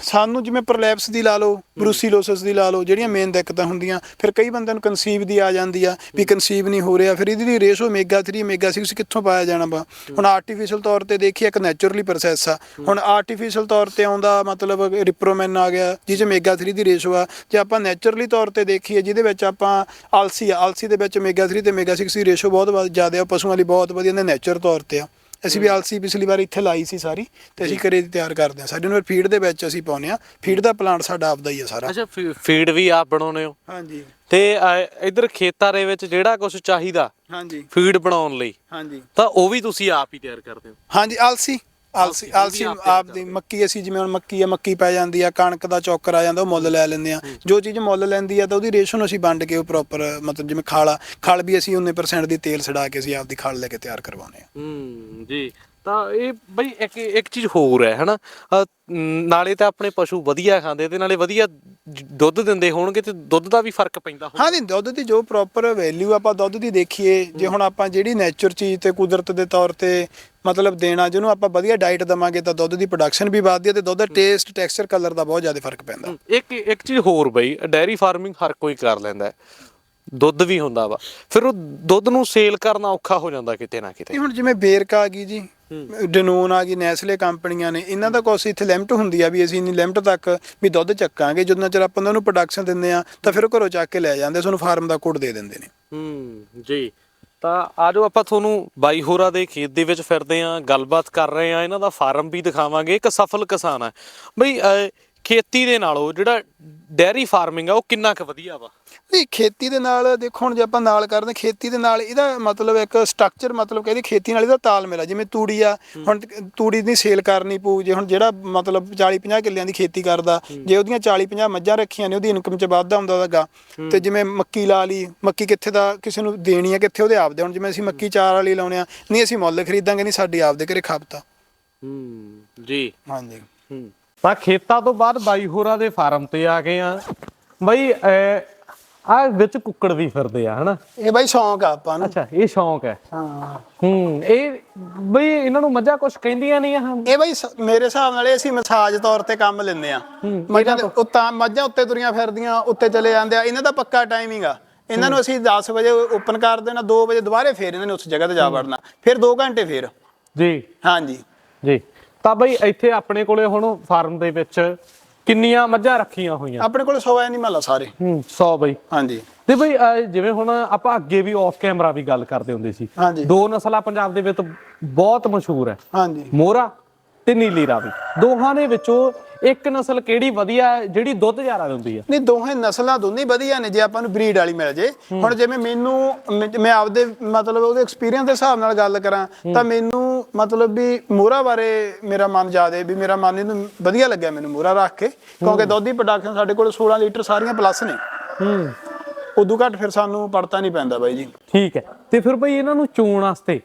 ਸਾਨੂੰ ਜਿਵੇਂ ਪ੍ਰੋਲੈਪਸ ਦੀ ਲਾ ਲਓ ਬਰੂਸੀਲੋਸਿਸ ਦੀ ਲਾ ਲਓ ਜਿਹੜੀਆਂ ਮੇਨ ਦਿੱਕਤਾਂ ਹੁੰਦੀਆਂ ਫਿਰ ਕਈ ਬੰਦਿਆਂ ਨੂੰ ਕਨਸੀਵ ਦੀ ਆ ਜਾਂਦੀ ਆ ਵੀ ਕਨਸੀਵ ਨਹੀਂ ਹੋ ਰਿਹਾ ਫਿਰ ਇਹਦੀ ਰੇਸ਼ੋ ਓਮੇਗਾ 3 ਓਮੇਗਾ 6 ਕਿੱਥੋਂ ਪਾਇਆ ਜਾਣਾ ਵਾ? ਹੁਣ ਆਰਟੀਫੀਸ਼ੀਅਲ ਤੌਰ ਤੇ ਦੇਖੀਏ ਇੱਕ ਨੈਚੁਰਲੀ ਪ੍ਰੋਸੈਸ ਆ। ਹੁਣ ਆਰਟੀਫੀਸ਼ੀਅਲ ਤੌਰ ਤੇ ਆਉਂਦਾ ਮਤਲਬ ਰਿਪਰੋਮੈਨ ਆ ਗਿਆ ਜਿਹ 'ਚ ਓਮੇਗਾ 3 ਦੀ ਰੇਸ਼ੋ ਆ। ਜੇ ਆਪਾਂ ਨੈਚੁਰਲੀ ਤੌਰ ਤੇ ਦੇਖੀਏ ਜਿਹਦੇ ਵਿੱਚ ਆਪਾਂ ਆਲਸੀ ਆ ਆਲਸੀ ਦੇ ਵਿੱਚ ਓਮੇਗਾ 3 ਤੇ ਓਮੇਗਾ 6 ਦੀ ਰੇਸ਼ੋ ਬਹੁਤ ਜ਼ਿਆਦਾ ਆ ਪਸ਼ੂਆਂ ਲਈ ਬਹੁਤ ਵਧੀਆ ਨੇ ਨੈਚੁਰ ਤੌਰ ਤੇ ਆ। ਅਸੀਂ ਵੀ ਆਲਸੀ ਪਿਛਲੀ ਵਾਰ ਇੱਥੇ ਲਾਈ ਸੀ ਸਾਰੀ ਤੇ ਅਸੀਂ ਘਰੇ ਤਿਆਰ ਕਰਦੇ ਹਾਂ। ਸਾਡੇ ਨੂੰ ਫੀਡ ਦੇ ਵਿੱਚ ਅਸੀਂ ਪਾਉਂਦੇ ਆ ਫੀਡ ਦਾ ਪਲਾਂਟ ਸਾਡਾ ਆਪਦਾ ਹੀ ਆ ਸਾਰਾ। ਅੱਛਾ ਫੀਡ ਵੀ ਆਪ ਬਣਾਉਨੇ ਹੋ? ਹਾਂਜੀ। ਤੇ ਅ, ਇੱਧਰ ਖੇਤਾਂ ਦੇ ਵਿੱਚ ਜਿਹੜਾ ਕੁਝ ਚਾਹੀਦਾ ਹਾਂਜੀ। ਫੀਡ ਬਣਾਉਣ ਲਈ ਹਾਂਜੀ। ਤਾਂ ਉਹ ਵੀ ਤੁਸੀਂ ਆਪ ਹੀ ਤਿਆਰ ਕਰਦੇ ਹੋ? ਹਾਂਜੀ ਆਲਸੀ। ਆਲਸੀ ਆਲਸੀ, ਆਪ ਆਪ ਦੀ ਮੱਕੀ ਅਸੀਂ ਜਿਵੇਂ ਹੁਣ ਮੱਕੀ ਆ ਮੱਕੀ ਪੈ ਜਾਂਦੀ ਆ ਕਣਕ ਦਾ ਚੌਕਰ ਆ ਜਾਂਦਾ ਉਹ ਮੁੱਲ ਲੈ ਲੈਂਦੇ ਆ। ਜੋ ਚੀਜ਼ ਮੁੱਲ ਲੈਂਦੀ ਆ ਤਾਂ ਉਹਦੀ ਰੇਸ਼ੋ ਨੂੰ ਅਸੀਂ ਵੰਡ ਕੇ ਉਹ ਪ੍ਰੋਪਰ ਮਤਲਬ ਜਿਵੇਂ ਖਾਲਾ ਖਲ ਵੀ ਅਸੀਂ 19% ਦੀ ਤੇਲ ਛਡਾ ਕੇ ਅਸੀਂ ਆਪਦੀ ਖਲ ਲੈ ਕੇ ਤਿਆਰ ਕਰਵਾਉਂਦੇ ਆ। ਹੂੰ ਜੀ। ਤਾਂ ਇਹ ਬਈ ਇੱਕ ਇੱਕ ਚੀਜ਼ ਹੋਰ ਹੈ ਹਨਾ? ਨਾਲੇ ਤਾਂ ਆਪਣੇ ਪਸ਼ੂ ਵਧੀਆ ਖਾਂਦੇ ਤੇ ਨਾਲੇ ਵਧੀਆ ਦੁੱਧ ਦਿੰਦੇ ਹੋਣਗੇ ਤੇ ਦੁੱਧ ਦਾ ਵੀ ਫ਼ਰਕ ਪੈਂਦਾ ਹੋਊ। ਹਾਂ ਜੀ ਦੁੱਧ ਦੀ ਜੋ ਪ੍ਰੋਪਰ ਵੈਲਿਊ ਆਪਾਂ ਦੁੱਧ ਦੀ ਦੇਖੀਏ ਜੇ ਹੁਣ ਆਪਾਂ ਜਿਹੜੀ ਨੇਚਰ ਚੀਜ਼ ਤੇ ਕੁਦਰਤ ਦੇ ਤੌਰ ਤੇ ਮਤਲਬ ਦੇਣਾ ਜਿਹਨੂੰ ਆਪਾਂ ਵਧੀਆ ਡਾਈਟ ਦਵਾਂਗੇ ਤਾਂ ਦੁੱਧ ਦੀ ਪ੍ਰੋਡਕਸ਼ਨ ਵੀ ਵੱਧਦੀ ਹੈ ਤੇ ਦੁੱਧ ਦਾ ਟੇਸਟ ਟੈਕਸਚਰ ਕਲਰ ਦਾ ਬਹੁਤ ਜ਼ਿਆਦਾ ਫ਼ਰਕ ਪੈਂਦਾ। ਇੱਕ ਇੱਕ ਚੀਜ਼ ਹੋਰ ਬਈ ਡੈਰੀ ਫਾਰਮਿੰਗ ਹਰ ਕੋਈ ਕਰ ਲੈਂਦਾ ਹੈ। ਦੁੱਧ ਵੀ ਹੁੰਦਾ ਵਾ। ਫਿਰ ਉਹ ਦੁੱਧ ਨੂੰ ਸੇਲ ਕਰਨਾ ਔਖਾ ਹੋ ਜਾਂਦਾ ਕਿਤੇ ਨਾ ਕਿਤੇ। ਇਹ ਹੁਣ ਜਿਵੇਂ ਬੇਰਕਾ ਆ ਗਈ ਜੀ ਡਨੋਨ ਆ ਗਈ, ਨੈਸਲੇ ਕੰਪਨੀਆਂ ਨੇ, ਇਹਨਾਂ ਦਾ ਕੁਛ ਇੱਥੇ ਲਿਮਟ ਹੁੰਦੀ ਆ ਵੀ ਅਸੀਂ ਇੰਨੀ ਲਿਮਟ ਤੱਕ ਵੀ ਦੁੱਧ ਚੱਕਾਂਗੇ, ਜਦੋਂ ਚਿਰ ਆਪਾਂ ਉਹਨਾਂ ਨੂੰ ਪ੍ਰੋਡਕਸ਼ਨ ਦਿੰਦੇ ਆ ਤਾਂ ਫਿਰ ਘਰੋਂ ਚੱਕ ਕੇ ਲੈ ਜਾਂਦੇ, ਸਾਨੂੰ ਫਾਰਮ ਦਾ ਕੋਡ ਦੇ ਦਿੰਦੇ ਨੇ। ਹੂੰ, ਜੀ। ਤਾਂ ਆਜੋ ਆਪਾਂ ਤੁਹਾਨੂੰ ਬਾਈ ਹੋਰਾ ਦੇ ਖੇਤ ਦੇ ਵਿੱਚ ਫਿਰਦੇ ਆਂ ਗੱਲਬਾਤ ਕਰ ਰਹੇ ਆਂ ਇਹਨਾਂ ਦਾ ਫਾਰਮ ਵੀ ਦਿਖਾਵਾਂਗੇ, ਇੱਕ ਸਫਲ ਕਿਸਾਨ ਆ ਬਈ ਖੇਤੀ ਦੇ ਨਾਲੋਂ ਜਿਹੜਾ ਡੈਰੀ ਫਾਰਮਿੰਗ ਆ ਉਹ ਕਿੰਨਾ ਕੁ ਵਧੀਆ ਵਾ? ਨਹੀਂ ਖੇਤੀ ਦੇ ਨਾਲ ਦੇਖੋ ਹੁਣ ਜੇ ਆਪਾਂ ਨਾਲ ਕਰਦੇ ਖੇਤੀ ਦੇ ਨਾਲ ਇਹਦਾ ਮਤਲਬ ਇੱਕ ਸਟਰਕਚਰ ਮਤਲਬ ਕਹਿੰਦੇ ਖੇਤੀ ਨਾਲ ਇਹਦਾ ਤਾਲਮੇਲ ਆ ਜਿਵੇਂ ਤੂੜੀ ਆ ਹੁਣ ਤੂੜੀ ਦੀ ਸੇਲ ਕਰਨੀ ਪਊ ਜੇ ਹੁਣ ਜਿਹੜਾ ਮਤਲਬ 40 50 ਕਿੱਲਿਆਂ ਦੀ ਖੇਤੀ ਕਰਦਾ ਜੇ ਉਹਦੀਆਂ 40 50 ਮੱਝਾਂ ਰੱਖੀਆਂ ਨੇ ਉਹਦੀ ਇਨਕਮ 'ਚ ਵਾਧਾ ਹੁੰਦਾ ਉਹਦਾਗਾ ਤੇ ਜਿਵੇਂ ਮੱਕੀ ਲਾ ਲਈ ਮੱਕੀ ਕਿੱਥੇ ਦਾ ਕਿਸੇ ਨੂੰ ਦੇਣੀ ਆ ਕਿੱਥੇ ਉਹਦੇ ਆਪਦੇ ਹੁਣ ਜਿਵੇਂ ਅਸੀਂ ਮੱਕੀ ਚਾਰ ਵਾਲੀ ਲਾਉਣੇ ਆ ਨਹੀਂ ਅਸੀਂ ਮੁੱਲ ਖਰੀਦਾਂਗੇ ਨਹੀਂ ਸਾਡੀ ਆਪਦੇ ਘਰੇ ਖਾਪਤਾ ਹੂੰ ਜੀ। ਹਾਂਜੀ। ਹੂੰ। ਤਾਂ ਖੇਤਾਂ ਤੋਂ ਬਾਅਦ ਬਾਈ ਹੋਰਾਂ ਦੇ ਫਾਰਮ ਤੇ ਆ ਗਏ ਆ। ਬਈ ਆ ਵਿੱਚ ਕੁੱਕੜ ਵੀ ਫਿਰਦੇ ਆ ਹਨਾ? ਇਹ ਬਾਈ ਸ਼ੌਂਕ ਆ ਆਪਾਂ ਨੂੰ। ਅੱਛਾ ਇਹ ਸ਼ੌਂਕ ਹੈ। ਹਾਂ। ਹੂੰ ਇਹ ਬਈ ਇਹਨਾਂ ਨੂੰ ਮੱਝਾਂ ਕੁਝ ਕਹਿੰਦੀਆਂ ਨਹੀਂ ਆ। ਇਹ ਬਾਈ ਮੇਰੇ ਹਿਸਾਬ ਨਾਲ ਇਹ ਅਸੀਂ ਮਸਾਜ ਤੌਰ ਤੇ ਕੰਮ ਲੈਂਦੇ ਆ। ਮੱਝਾਂ ਉੱਤਾਂ ਮੱਝਾਂ ਉੱਤੇ ਤੁਰੀਆਂ ਫਿਰਦੀਆਂ ਉੱਤੇ ਚਲੇ ਜਾਂਦੇ ਆ। ਇਹਨਾਂ ਦਾ ਪੱਕਾ ਟਾਈਮਿੰਗ ਆ। ਇਹਨਾਂ ਨੂੰ ਅਸੀਂ 10 ਵਜੇ ਓਪਨ ਕਰ ਦੇਣਾ 2 ਵਜੇ ਦੁਬਾਰੇ ਫੇਰ ਇਹਨਾਂ ਨੇ ਉਸ ਜਗ੍ਹਾ ਤੇ ਜਾ ਵੜਨਾ। ਫਿਰ 2 ਘੰਟੇ ਫੇਰ। ਜੀ। ਹਾਂਜੀ। ਜੀ। ਤਾਂ ਬਈ ਇੱਥੇ ਆਪਣੇ ਕੋਲੇ ਹੁਣ ਫਾਰਮ ਦੇ ਵਿੱਚ ਕਿੰਨੀਆਂ ਮੱਝਾਂ ਰੱਖੀਆਂ ਹੋਈਆਂ? ਆਪਣੇ ਕੋਲ 100 ਐਨੀਮਲ ਆ ਸਾਰੇ। ਹੂੰ 100 ਬਈ। ਹਾਂਜੀ। ਤੇ ਬਈ ਅਹ, ਜਿਵੇਂ ਹੁਣ ਆਪਾਂ ਅੱਗੇ ਵੀ ਆਫ ਕੈਮਰਾ ਵੀ ਗੱਲ ਕਰਦੇ ਹੁੰਦੇ ਸੀ। ਹਾਂਜੀ। ਦੋ ਨਸਲਾਂ ਪੰਜਾਬ ਦੇ ਵਿੱਚ ਬਹੁਤ ਮਸ਼ਹੂਰ ਹੈ। ਹਾਂਜੀ। ਮੋਰਾ ਤੇ ਨੀਲੀ ਰਾਵੀ। ਦੋਹਾਂ ਦੇ ਵਿੱਚੋਂ ਇੱਕ ਨਸਲ ਕਿਹੜੀ ਵਧੀਆ ਹੈ, ਜਿਹੜੀ ਦੁੱਧ ਜ਼ਿਆਦਾ ਦਿੰਦੀ ਆ ਨਹੀਂ ਦੋਹੇ ਨਸਲਾਂ ਦੋਨੇ ਵਧੀਆ ਨੇ ਜੇ ਆਪਾਂ ਨੂੰ ਬਰੀਡ ਵਾਲੀ ਮਿਲ ਜੇ। ਹੁਣ ਜਿਵੇਂ ਮੈਨੂੰ ਮੈਂ- ਮੈਂ ਆਪਦੇ ਮਤਲਬ ਉਹਦੇ ਐਕਸਪੀਰੀਅੰਸ ਦੇ ਹਿਸਾਬ ਨਾਲ ਗੱਲ ਕਰਾਂ ਤਾਂ ਮੈਨੂੰ ਮਤਲਬ ਵੀ ਮੋਹਰਾ ਬਾਰੇ ਮੇਰਾ ਮਨ ਜ਼ਿਆਦੇ ਵੀ ਮੇਰਾ ਮਨ ਇਹਨੂੰ ਵਧੀਆ ਲੱਗਿਆ ਮੈਨੂੰ ਮੋਹਰਾ ਰੱਖ ਕੇ ਕਿਉਂਕਿ ਦੁੱਧ ਦੀ ਪ੍ਰੋਡਕਸ਼ਨ ਸਾਡੇ ਕੋਲ 16 ਲੀਟਰ ਸਾਰੀਆਂ ਪਲੱਸ ਨੇ। ਹੂੰ। ਉਦੋਂ ਘੱਟ ਫਿਰ ਸਾਨੂੰ ਪੜਤਾ ਨਹੀਂ ਪੈਂਦਾ ਬਾਈ ਜੀ। ਠੀਕ ਹੈ। ਤੇ ਫਿਰ ਬਈ ਇਹਨਾਂ ਨੂੰ ਚੋਣ ਵਾਸਤੇ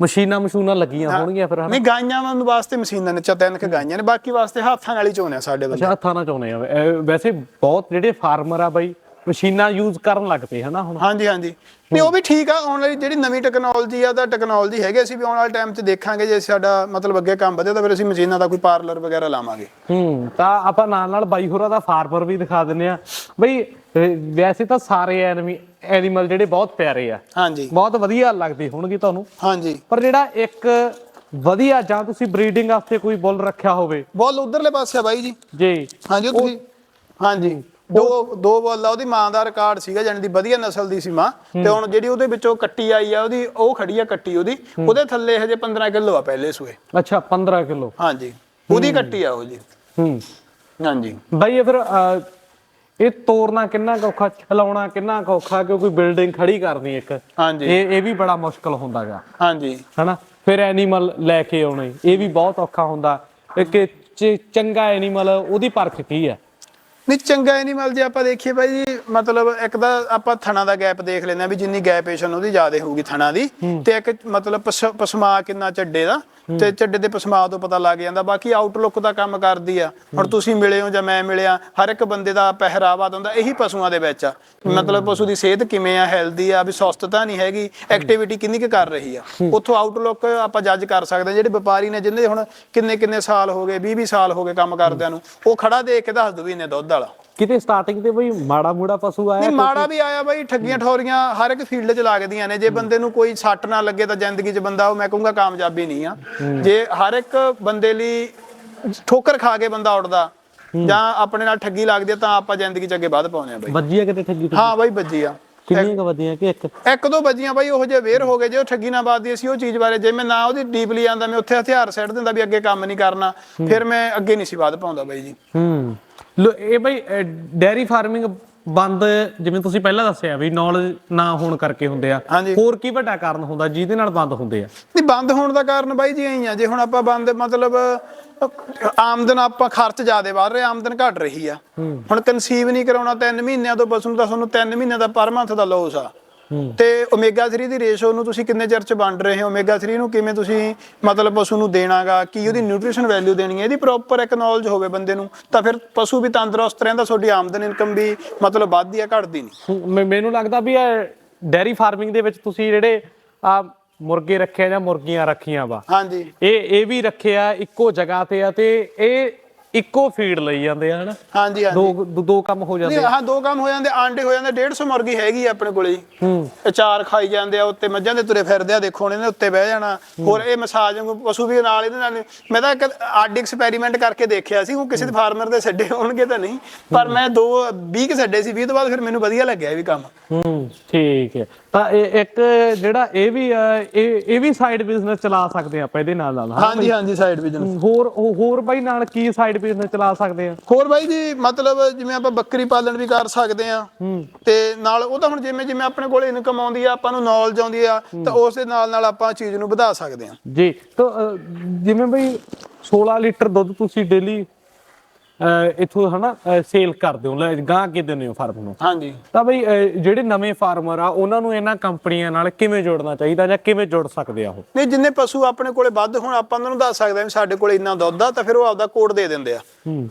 ਮਸ਼ੀਨਾਂ ਮਸ਼ੂਨਾਂ ਲੱਗੀਆਂ ਹੋਣਗੀਆਂ ਫਿਰ ਨਹੀਂ ਗਾਈਆਂ ਵਾਂ ਵਾਸਤੇ ਮਸ਼ੀਨਾਂ ਨੇ ਚਾ ਤਿੰਨ ਕ ਗਾਈਆਂ ਨੇ ਬਾਕੀ ਵਾਸਤੇ ਹੱਥਾਂ ਨਾਲ ਹੀ ਚੋਣੇ ਆ ਸਾਡੇ ਵੱਲ ਅੱਛਾ ਹੱਥਾਂ ਨਾਲ ਚਾਉਨੇ ਆ ਵੈਸੇ ਬਹੁਤ ਜਿਹੜੇ ਫਾਰਮਰ ਆ ਬਈ ਮਸ਼ੀਨਾਂ ਯੂਜ਼ ਕਰਨ ਲੱਗ ਪਏ ਹਨਾ ਹੁਣ? ਹਾਂਜੀ ਹਾਂਜੀ। ਨਹੀਂ ਉਹ ਵੀ ਠੀਕ ਆ ਆਉਣ ਵਾਲੀ ਜਿਹੜੀ ਨਵੀਂ ਟੈਕਨੋਲੋਜੀ ਆ ਤਾਂ ਟੈਕਨੋਲੋਜੀ ਹੈਗੀ ਅਸੀਂ ਵੀ ਆਉਣ ਵਾਲੇ ਟਾਈਮ 'ਚ ਦੇਖਾਂਗੇ ਜੇ ਸਾਡਾ ਮਤਲਬ ਅੱਗੇ ਕੰਮ ਵਧੇ ਤਾਂ ਫਿਰ ਅਸੀਂ ਮਸ਼ੀਨਾਂ ਦਾ ਕੋਈ ਪਾਰਲਰ ਵਗੈਰਾ ਲਾਵਾਂਗੇ। ਹੂੰ ਤਾਂ ਆਪਾਂ ਨਾਲ ਨਾਲ ਬਾਈ ਹੋਰਾਂ ਦਾ ਫਾਰਮਰ ਵੀ ਦਿਖਾ ਦਿੰਨੇ ਆ। ਬਈ ਵੈਸੇ ਤਾਂ ਸਾਰੇ ਐਨਮੀ ਐਨੀਮਲ ਜਿਹੜੇ ਬਹੁਤ ਪਿਆਰੇ ਆ। ਹਾਂਜੀ। ਬਹੁਤ ਵਧੀਆ ਲੱਗਦੇ ਹੋਣਗੇ ਤੁਹਾਨੂੰ। ਹਾਂਜੀ। ਪਰ ਜਿਹੜਾ ਇੱਕ ਵਧੀਆ ਜਾਂ ਤੁਸੀਂ ਬਰੀਡਿੰਗ ਵਾਸਤੇ ਕੋਈ ਬੁੱਲ ਰੱਖਿਆ ਹੋਵੇ। ਬੋਲ ਉਧਰਲੇ ਪਾਸੇ ਆ ਬਾਈ ਜੀ। ਜੀ। ਹਾਂਜੀ ਉਹ ਤੁਸੀਂ ਹਾਂਜੀ। ਦੋ ਦੋ ਬੋਲ ਆ ਉਹਦੀ ਮਾਂ ਦਾ ਰਿਕਾਰਡ ਸੀਗਾ ਜਾਣੀ ਦੀ ਵਧੀਆ ਨਸਲ ਦੀ ਸੀ ਮਾਂ। ਤੇ ਹੁਣ ਜਿਹੜੀ ਉਹਦੇ ਵਿੱਚੋਂ ਕੱਟੀ ਆਈ ਆ ਉਹਦੀ ਉਹ ਖੜੀ ਆ ਕੱਟੀ ਉਹਦੀ। ਉਹਦੇ ਥੱਲੇ ਹਜੇ 15 ਕਿਲੋ ਆ ਪਹਿਲੇ ਸੂਏ। ਅੱਛਾ 15 ਕਿਲੋ। ਹਾਂਜੀ। ਉਹਦੀ ਕੱਟੀ ਆ ਉਹ ਜੀ। ਹੂੰ। ਹਾਂਜੀ। ਬਾਈ ਇਹ ਫਿਰ ਇਹ ਤੋਰਨਾ ਕਿੰਨਾ ਔਖਾ ਚਲਾਉਣਾ ਕਿੰਨਾ ਔਖਾ ਕਿਉਂਕਿ ਬਿਲਡਿੰਗ ਖੜੀ ਕਰਨੀ ਇੱਕ। ਹਾਂਜੀ। ਇਹ ਇਹ ਵੀ ਬੜਾ ਮੁਸ਼ਕਲ ਹੁੰਦਾਗਾ ਹਾਂਜੀ। ਹਨਾ? ਫਿਰ ਐਨੀਮਲ ਲੈ ਕੇ ਆਉਣੇ ਇਹ ਵੀ ਬਹੁਤ ਔਖਾ ਹੁੰਦਾ। ਇੱਕ ਚੰਗਾ ਐਨੀਮਲ ਉਹਦੀ ਪਰਖ ਕੀ ਹੈ? ਨਹੀਂ ਚੰਗਾ ਐਨੀਮਲ ਜੇ ਆਪਾਂ ਦੇਖੀਏ ਬਾਈ ਜੀ ਮਤਲਬ ਇੱਕ ਤਾਂ ਆਪਾਂ ਥਣਾ ਦਾ ਗੈਪ ਦੇਖ ਲੈਂਦੇ ਆ ਵੀ ਜਿੰਨੀ ਗੈਪੇਸ਼ਨ ਉਹਦੀ ਜ਼ਿਆਦਾ ਹੋਊਗੀ ਥਣਾ ਦੀ। ਤੇ ਇੱਕ ਮਤਲਬ ਪਸ- ਪਸਮਾ ਕਿੰਨਾ ਚੱਡੇ ਦਾ। ਤੇ ਚੱਡੇ ਦੇ ਪਸਮਾ ਤੋਂ ਪਤਾ ਲੱਗ ਜਾਂਦਾ ਬਾਕੀ ਆਊਟਲੁੱਕ ਦਾ ਕੰਮ ਕਰਦੀ ਆ। ਹੁਣ ਤੁਸੀਂ ਮਿਲੇ ਹੋ ਜਾਂ ਮੈਂ ਮਿਲਿਆ ਹਰ ਇੱਕ ਬੰਦੇ ਦਾ ਪਹਿਰਾਵਾ ਤਾਂ ਹੁੰਦਾ ਇਹੀ ਪਸ਼ੂਆਂ ਦੇ ਵਿੱਚ ਆ। ਮਤਲਬ ਪਸ਼ੂ ਦੀ ਸਿਹਤ ਕਿਵੇਂ ਆ ਹੈਲਦੀ ਆ ਵੀ ਸੁਸਤ ਤਾਂ ਨਹੀਂ ਹੈਗੀ ਐਕਟੀਵਿਟੀ ਕਿੰਨੀ ਕੁ ਕਰ ਰਹੀ ਆ। ਉੱਥੋਂ ਆਊਟਲੁੱਕ ਆਪਾਂ ਜੱਜ ਕਰ ਸਕਦੇ। ਜਿਹੜੇ ਵਪਾਰੀ ਨੇ ਜਿੰਨੇ ਹੁਣ ਕਿੰਨੇ ਕਿੰਨੇ ਸਾਲ ਹੋ ਗਏ 20 20 ਸਾਲ ਹੋ ਗਏ ਕੰਮ ਕਰਦਿਆਂ ਨੂੰ ਉਹ ਖੜਾ ਦੇਖ ਕੇ ਦੱਸ ਦੂ ਵੀ ਇਹਨੇ ਦੁੱਧ ਵਾਲਾ। ਕਿਤੇ ਸਟਾਰਟਿੰਗ ਤੇ ਬਈ ਮਾੜਾ ਮੂੜਾ ਪਸ਼ੂ ਆਇਆ ਨਹੀਂ ਮਾੜਾ ਵੀ ਆਇਆ ਬਾਈ ਠੱਗੀਆਂ ਠੋਰੀਆਂ ਹਰ ਇੱਕ ਫੀਲਡ 'ਚ ਲੱਗਦੀਆਂ ਨੇ। ਜੇ ਬੰਦੇ ਨੂੰ ਕੋਈ ਸੱਟ ਨਾ ਲੱਗੇ ਤਾਂ ਜ਼ਿੰਦਗੀ 'ਚ ਬੰਦਾ ਉਹ ਮੈਂ ਕਹੂੰਗਾ ਕਾਮਯਾਬੀ ਨਹੀਂ ਆ। ਜੇ ਹਰ ਇੱਕ ਬੰਦੇ ਲਈ ਠੋਕਰ ਖਾ ਕੇ ਬੰਦਾ ਉੱਡਦਾ ਜਾਂ ਆਪਣੇ ਨਾਲ ਠੱਗੀ ਲੱਗਦੀ ਤਾਂ ਆਪਾਂ ਜ਼ਿੰਦਗੀ 'ਚ ਅੱਗੇ ਵੱਧ ਪਾਉਂਦੇ ਆ ਬਾਈ। ਵੱਜੀ ਆ ਕਿਤੇ ਠੱਗੀ ਹਾਂ ਬਾਈ ਵੱਜੀ ਆ ਕਿੰਨੀਆਂ ਕੁ ਵੱਜੀਆਂ ਕਿ ਇੱਕ? ਇੱਕ ਦੋ ਵੱਜੀਆਂ ਬਾਈ ਉਹੋ ਜਿਹੇ ਵੇਰ ਹੋ ਗਏ ਜੇ ਉਹ ਠੱਗੀ ਨਾ ਬਾਦੀ ਸੀ ਉਹ ਚੀਜ਼ ਬਾਰੇ ਜੇ ਮੈਂ ਨਾ ਉਹਦੀ ਡੀਪਲੀ ਆਂਦਾ ਮੈਂ ਉੱਥੇ ਹਥਿਆਰ ਸੱਟ ਦਿੰਦਾ ਵੀ ਅੱਗੇ ਕੰਮ ਨਹੀਂ ਕਰਨਾ ਫਿਰ ਮੈਂ ਅੱਗੇ ਨਹੀਂ ਸੀ ਵੱਧ ਪਾਉਂਦਾ ਬਾਈ ਜੀ। ਹੂੰ। ਲੋ ਇਹ ਬਈ ਡੈਰੀ ਫਾਰਮਿੰਗ ਬੰਦ ਜਿਵੇਂ ਤੁਸੀਂ ਪਹਿਲਾਂ ਦੱਸਿਆ ਵੀ ਨੌਲੇਜ ਨਾ ਹੋਣ ਕਰਕੇ ਹੁੰਦੇ ਆ। ਹੋਰ ਕੀ ਵੱਡਾ ਕਾਰਨ ਹੁੰਦਾ ਜਿਹਦੇ ਨਾਲ ਬੰਦ ਹੁੰਦੇ ਆ? ਨਹੀਂ ਬੰਦ ਹੋਣ ਦਾ ਕਾਰਨ ਬਾਈ ਜੀ ਐਂ ਆ ਜੇ ਹੁਣ ਆਪਾਂ ਬੰਦ ਮਤਲਬ ਆਮਦਨ ਆਪਾਂ ਖਰਚ ਜ਼ਿਆਦੇ ਵੱਧ ਰਿਹਾ ਆਮਦਨ ਘਟ ਰਹੀ ਆ। ਹੁਣ ਕਨਸੀਵ ਨਹੀਂ ਕਰਾਉਣਾ 3 ਮਹੀਨਿਆਂ ਤੋਂ ਪਸ਼ੂ ਨੂੰ ਤਾਂ ਤੁਹਾਨੂੰ 3 ਮਹੀਨਿਆਂ ਦਾ ਪਰ ਮੰਥ ਦਾ ਲੋਸ ਆ। ਤੇ ਓਮੇਗਾ 3 ਦੀ ਰੇਸ਼ੋ ਨੂੰ ਤੁਸੀਂ ਕਿੰਨੇ ਚਿਰ ਚ ਵੰਡ ਰਹੇ ਹੋ? ਓਮੇਗਾ 3 ਨੂੰ ਕਿਵੇਂ ਤੁਸੀਂ ਮਤਲਬ ਪਸ਼ੂ ਨੂੰ ਦੇਣਾਗਾ? ਕੀ ਉਹਦੀ ਨਿਊਟ੍ਰੀਸ਼ਨ ਵੈਲਿਊ ਦੇਣੀ ਹੈ? ਇਹਦੀ ਪ੍ਰੋਪਰ ਇੱਕ ਨੌਲੇਜ ਹੋਵੇ ਬੰਦੇ ਨੂੰ ਤਾਂ ਫਿਰ ਪਸ਼ੂ ਵੀ ਤੰਦਰੁਸਤ ਰਹਿੰਦਾ ਤੁਹਾਡੀ ਆਮਦਨ ਇਨਕਮ ਵੀ ਮਤਲਬ ਵੱਧਦੀ ਆ ਘਟਦੀ ਨਹੀਂ। ਮੈਨੂੰ ਲੱਗਦਾ ਵੀ ਇਹ ਡੈਰੀ ਫਾਰਮਿੰਗ ਦੇ ਵਿੱਚ ਤੁਸੀਂ ਜਿਹੜੇ ਆ ਮੁਰਗੇ ਰੱਖੇ ਆ ਜਾਂ ਮੁਰਗੀਆਂ ਰੱਖੀਆਂ ਵਾ ਹਾਂਜੀ। ਇਹ ਇਹ ਵੀ ਰੱਖਿਆ ਇੱਕੋ ਜਗ੍ਹਾ ਤੇ ਆ ਤੇ ਇਹ ਇੱਕੋ ਫੀਡ ਲਈ ਜਾਂਦੇ ਆ ਹਨਾ? ਹਾਂਜੀ ਹਾਂਜੀ। ਦੋ ਦੋ- ਦੋ ਕੰਮ ਹੋ ਜਾਂਦੇ ਨਹੀਂ ਹਾਂ ਦੋ ਕੰਮ ਹੋ ਜਾਂਦੇ ਆਂਡੇ ਹੋ ਜਾਂਦੇ 150 ਮੁਰਗੀ ਹੈਗੀ ਆ ਆਪਣੇ ਕੋਲੇ ਜੀ। ਹੂੰ। ਅਚਾਰ ਖਾਈ ਜਾਂਦੇ ਆ ਉੱਤੇ ਮੱਝਾਂ ਦੇ ਤੁਰੇ ਫਿਰਦੇ ਆ ਦੇਖੋ ਇਹਨੇ ਉੱਤੇ ਬਹਿ ਜਾਣਾ। ਹੋਰ ਇਹ ਮਸਾਜ ਪਸ਼ੂ ਵੀ ਨਾਲ ਇਹਦੇ ਨਾਲ ਮੈਂ ਤਾਂ ਇੱਕ ਆਡ ਐਕਸਪੈਰੀਮੈਂਟ ਕਰਕੇ ਦੇਖਿਆ ਸੀ ਉਹ ਕਿਸੇ ਦੇ ਫਾਰਮਰ ਦੇ ਛੱਡੇ ਹੋਣਗੇ ਤਾਂ ਨਹੀਂ। ਪਰ ਮੈਂ ਦੋ 20 ਕੁ ਛੱਡੇ ਸੀ 20 ਤੋਂ ਬਾਅਦ ਫਿਰ ਮੈਨੂੰ ਵਧੀਆ ਲੱਗਿਆ ਇਹ ਵੀ ਕੰਮ। ਹੂੰ ਠੀਕ ਹੈ। ਤਾਂ ਇਹ ਇੱਕ ਜਿਹੜਾ ਇਹ ਵੀ ਆ, ਇਹ ਇਹ ਵੀ ਸਾਈਡ ਬਿਜ਼ਨਸ ਚਲਾ ਸਕਦੇ ਆ ਆਪਾਂ ਇਹਦੇ ਨਾਲ ਨਾਲ ਹਨਾ? ਹਾਂਜੀ ਹਾਂਜੀ ਸਾਈਡ ਬਿਜ਼ਨਸ ਹੋਰ ਹੋਰ ਬਾਈ ਨਾਲ ਕੀ ਸਾਈਡ ਸਾਈਡ ਬਿਜ਼ਨਸ ਚਲਾ ਸਕਦੇ ਆ? ਹੋਰ ਬਾਈ ਜੀ ਮਤਲਬ ਜਿਵੇਂ ਆਪਾਂ ਬੱਕਰੀ ਪਾਲਣ ਵੀ ਕਰ ਸਕਦੇ ਆ ਹੂੰ। ਤੇ ਨਾਲ ਉਹ ਤਾਂ ਹੁਣ ਜਿਵੇਂ ਜਿਵੇਂ ਆਪਣੇ ਕੋਲ ਇਨਕਮ ਆਉਂਦੀ ਆ ਆਪਾਂ ਨੂੰ ਨੌਲੇਜ ਆਉਂਦੀ ਆ ਤਾਂ ਉਸ ਦੇ ਨਾਲ ਨਾਲ ਆਪਾਂ ਚੀਜ਼ ਨੂੰ ਵਧਾ ਸਕਦੇ ਆ। ਜੀ ਤਾਂ ਅ, ਜਿਵੇਂ ਬਈ 16 ਲੀਟਰ ਦੁੱਧ ਤੁਸੀਂ ਡੇਲੀ ਇਥੋਂ ਹਨਾ ਸੇਲ ਕਰਦੇ ਹੋ ਲੈ ਗਾਂ ਕੇ ਦਿੰਦੇ ਹੋ ਫਾਰਮ ਨੂੰ। ਹਾਂਜੀ। ਤਾਂ ਬਈ ਜਿਹੜੇ ਨਵੇਂ ਫਾਰਮਰ ਆ ਉਹਨਾਂ ਨੂੰ ਇਹਨਾਂ ਕੰਪਨੀਆਂ ਨਾਲ ਕਿਵੇਂ ਜੋੜਨਾ ਚਾਹੀਦਾ ਜਾਂ ਕਿਵੇਂ ਜੁੜ ਸਕਦੇ ਆ ਉਹ? ਨਹੀਂ ਜਿੰਨੇ ਪਸ਼ੂ ਆਪਣੇ ਕੋਲੇ ਵੱਧ ਹੁਣ ਆਪਾਂ ਉਹਨਾਂ ਨੂੰ ਦੱਸ ਸਕਦੇ ਆ ਵੀ ਸਾਡੇ ਕੋਲੇ ਇੰਨਾ ਦੁੱਧ ਆ ਤਾਂ ਫਿਰ ਉਹ ਆਪਦਾ ਕੋਡ ਦੇ ਦਿੰਦੇ ਆ।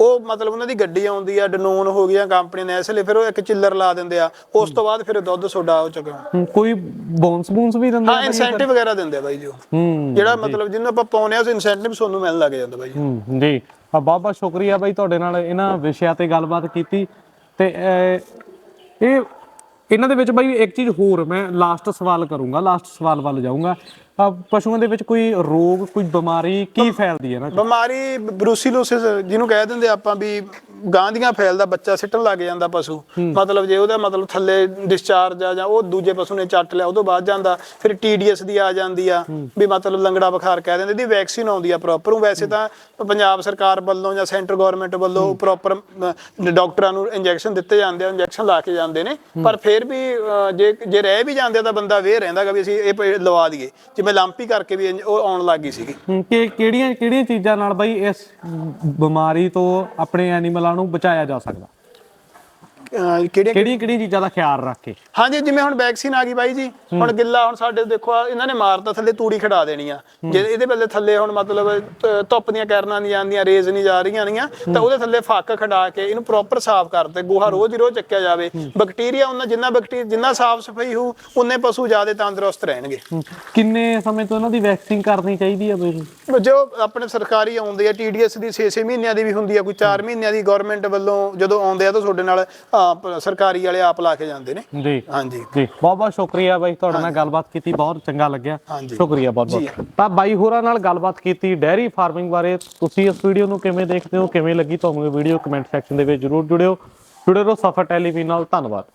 ਉਹ ਮਤਲਬ ਉਹਨਾਂ ਦੀ ਗੱਡੀ ਆਉਂਦੀ ਆ ਡਨੂਨ ਹੋ ਗਈਆਂ ਕੰਪਨੀ ਨੇ ਇਸ ਲਈ ਫਿਰ ਉਹ ਇੱਕ ਚਿੱਲਰ ਲਾ ਦਿੰਦੇ ਆ ਉਸ ਤੋਂ ਬਾਅਦ ਫਿਰ ਦੁੱਧ ਸੋਡਾ ਉਹ ਚੱਕ ਹੂੰ, ਕੋਈ ਬੋਨਸ ਬੂਨਸ ਵੀ ਦਿੰਦੇ ਹਾਂ ਇਨਸੈਂਟਿਵ ਵਗੈਰਾ ਦਿੰਦੇ ਆ ਬਾਈ ਜੀ ਜਿਹੜਾ ਮਤਲਬ ਜਿਹਨੂੰ ਆਪਾਂ ਪਾਉਨੇ ਆ ਉਸ ਇਨਸੈਂਟਿਵ ਤੁਹਾਨੂੰ ਮਿਲਣ ਲੱਗ ਜਾਂਦਾ ਬਾਈ ਜੀ। ਆ ਬਹੁਤ ਬਹੁਤ ਸ਼ੁਕਰੀਆ ਬਾਈ ਤੁਹਾਡੇ ਨਾਲ ਇਹਨਾਂ ਵਿਸ਼ਿਆਂ ਤੇ ਗੱਲਬਾਤ ਕੀਤੀ ਤੇ ਇਹ, ਇਹਨਾਂ ਦੇ ਵਿੱਚ ਬਾਈ ਇੱਕ ਚੀਜ਼ ਹੋਰ ਮੈਂ ਲਾਸਟ ਸਵਾਲ ਕਰੂੰਗਾ ਲਾਸਟ ਸਵਾਲ ਵੱਲ ਜਾਊਂਗਾ। ਪਸ਼ੂਆਂ ਦੇ ਵਿੱਚ ਕੋਈ ਰੋਗ ਕੋਈ ਬਿਮਾਰੀ ਕੀ ਫੈਲਦੀ ਹੈ ਨਾ? ਬਿਮਾਰੀ ਬਰੂਸੀਲੋਸਿਸ ਜਿਹਨੂੰ ਕਹਿ ਦਿੰਦੇ ਆਪਾਂ ਵੀ ਗਾਂ ਦੀਆਂ ਫੈਲਦਾ ਬੱਚਾ ਸਿੱਟਣ ਲੱਗ ਜਾਂਦਾ ਪਸ਼ੂ। ਮਤਲਬ ਜੇ ਉਹਦਾ ਮਤਲਬ ਥੱਲੇ ਡਿਸਚਾਰਜ ਆ ਜਾਂ ਉਹ ਦੂਜੇ ਪਸ਼ੂ ਨੇ ਚੱਟ ਲਿਆ ਉਦੋਂ ਬਾਅਦ ਜਾਂਦਾ ਫਿਰ ਟੀਡੀਐਸ ਦੀ ਆ ਜਾਂਦੀ ਆ ਵੀ ਮਤਲਬ ਲੰਗੜਾ ਬੁਖਾਰ ਕਹਿ ਦਿੰਦੇ ਦੀ ਵੈਕਸੀਨ ਆਉਂਦੀ ਆ ਪ੍ਰੋਪਰ ਉਹ ਵੈਸੇ ਤਾਂ ਪੰਜਾਬ ਸਰਕਾਰ ਵੱਲੋਂ ਜਾਂ ਸੈਂਟਰ ਗਵਰਨਮੈਂਟ ਵੱਲੋਂ ਪ੍ਰੋਪਰ ਡਾਕਟਰਾਂ ਨੂੰ ਇੰਜੈਕਸ਼ਨ ਦਿੱਤੇ ਜਾਂਦੇ ਆ ਇੰਜੈਕਸ਼ਨ ਲਾ ਕੇ ਜਾਂਦੇ ਨੇ। ਪਰ ਫਿਰ ਵੀ ਜੇ ਜੇ ਰਹਿ ਵੀ ਜਾਂਦੇ ਆ ਤਾਂ ਬੰਦਾ ਵੇ ਰਹਿੰਦਾਗਾ ਵੀ ਅਸੀਂ ਇਹ ਲਵਾ ਦਈਏ। ਜਿਵੇਂ ਲਾਂਪੀ ਕਰਕੇ ਵੀ ਇੰਜ- ਉਹ ਆਉਣ ਲੱਗ ਗਈ ਸੀਗੀ। ਹੂੰ, ਕਿ ਕਿਹੜੀਆਂ ਕਿਹੜੀਆਂ ਚੀਜ਼ਾਂ ਨਾਲ ਬਾਈ ਇਸ ਬਿਮਾਰੀ ਤੋਂ ਆਪਣੇ ਐਨੀਮਲਾਂ ਨੂੰ ਬਚਾਇਆ ਜਾ ਸਕਦਾ? ਕਿਹੜੀਆਂ ਕਿਹੜੀਆਂ ਕਿਹੜੀਆਂ ਚੀਜ਼ਾਂ ਦਾ ਖਿਆਲ ਰੱਖ ਕੇ? ਹਾਂਜੀ ਜਿਵੇਂ ਹੁਣ ਵੈਕਸੀਨ ਆ ਗਈ ਬਾਈ ਜੀ ਹੁਣ ਗਿੱਲਾ ਹੁਣ ਸਾਡੇ ਦੇਖੋ ਇਹਨਾਂ ਨੇ ਮਾਰਤਾ ਥੱਲੇ ਤੂੜੀ ਖੜਾ ਦੇਣੀ ਆ। ਜੇ ਇਹਦੇ ਬੱਲੇ ਥੱਲੇ ਹੁਣ ਮਤਲਬ ਧੁੱਪ ਦੀਆਂ ਕਿਰਨਾਂ ਨਹੀਂ ਜਾਂਦੀਆਂ ਰੇਜ਼ ਨਹੀਂ ਜਾ ਰਹੀਆਂ ਨਹੀਂਆਂ ਤਾਂ ਉਹਦੇ ਥੱਲੇ ਫੱਕ ਖੜਾ ਕੇ ਇਹਨੂੰ ਪ੍ਰੋਪਰ ਸਾਫ਼ ਕਰਦੇ ਗੋਹਾ ਰੋਜ਼ ਹੀ ਰੋਜ਼ ਚੱਕਿਆ ਜਾਵੇ। ਬੈਕਟੀਰੀਆ ਉਹਨਾਂ ਜਿੰਨਾ ਬੈਕਟੀਰੀਆ ਜਿੰਨਾ ਸਾਫ਼ ਸਫ਼ਾਈ ਹੋ ਉਨੇ ਪਸ਼ੂ ਜ਼ਿਆਦਾ ਤੰਦਰੁਸਤ ਰਹਿਣਗੇ। ਕਿੰਨੇ ਸਮੇਂ ਤੋਂ ਇਹਨਾਂ ਦੀ ਵੈਕਸੀਨ ਕਰਨੀ ਚਾਹੀਦੀ ਹੈ ਬਈ? ਜੋ ਆਪਣੇ ਸਰਕਾਰੀ ਆਉਂਦੇ ਆ ਟੀਡੀਐਸ ਦੀ 6-6 ਮਹੀਨਿਆਂ ਦੀ ਵੀ ਹੁੰਦੀ ਆ ਕੋਈ 4 ਮਹੀਨਿਆਂ ਦੀ ਗਵਰਨਮੈਂਟ ਵੱਲੋਂ ਜਦੋਂ ਆਉਂਦੇ ਆ ਤਾਂ ਤੁਹਾਡੇ ਨਾਲ ਸਰਕਾਰੀ ਵਾਲੇ ਆਪ ਲਾ ਕੇ ਜਾਂਦੇ ਨੇ। ਜੀ। ਹਾਂਜੀ। ਜੀ। ਬਹੁਤ ਬਹੁਤ ਸ਼ੁਕਰੀਆ ਬਾਈ ਤੁਹਾਡੇ ਨਾਲ ਗੱਲਬਾਤ ਕੀਤੀ ਬਹੁਤ ਚੰਗਾ ਲੱਗਿਆ। ਸ਼ੁਕਰੀਆ ਬਹੁਤ ਬਹੁਤ। ਤਾਂ ਬਾਈ ਹੋਰਾਂ ਨਾਲ ਗੱਲਬਾਤ ਕੀਤੀ ਡੈਰੀ ਫਾਰਮਿੰਗ ਬਾਰੇ। ਤੁਸੀਂ ਇਸ ਵੀਡੀਓ ਨੂੰ ਕਿਵੇਂ ਦੇਖਦੇ ਹੋ ਕਿਵੇਂ ਲੱਗੀ? ਤੁਹਾਨੂੰ ਇਹ ਵੀਡੀਓ ਕਮੈਂਟ ਸੈਕਸ਼ਨ ਦੇ ਵਿੱਚ ਜਰੂਰ ਜੁੜਿਓ। ਜੁੜੇ ਰਹੋ ਸਫਰ ਟੈਲੀਵਿਜ਼ਨ ਨਾਲ। ਧੰਨਵਾਦ।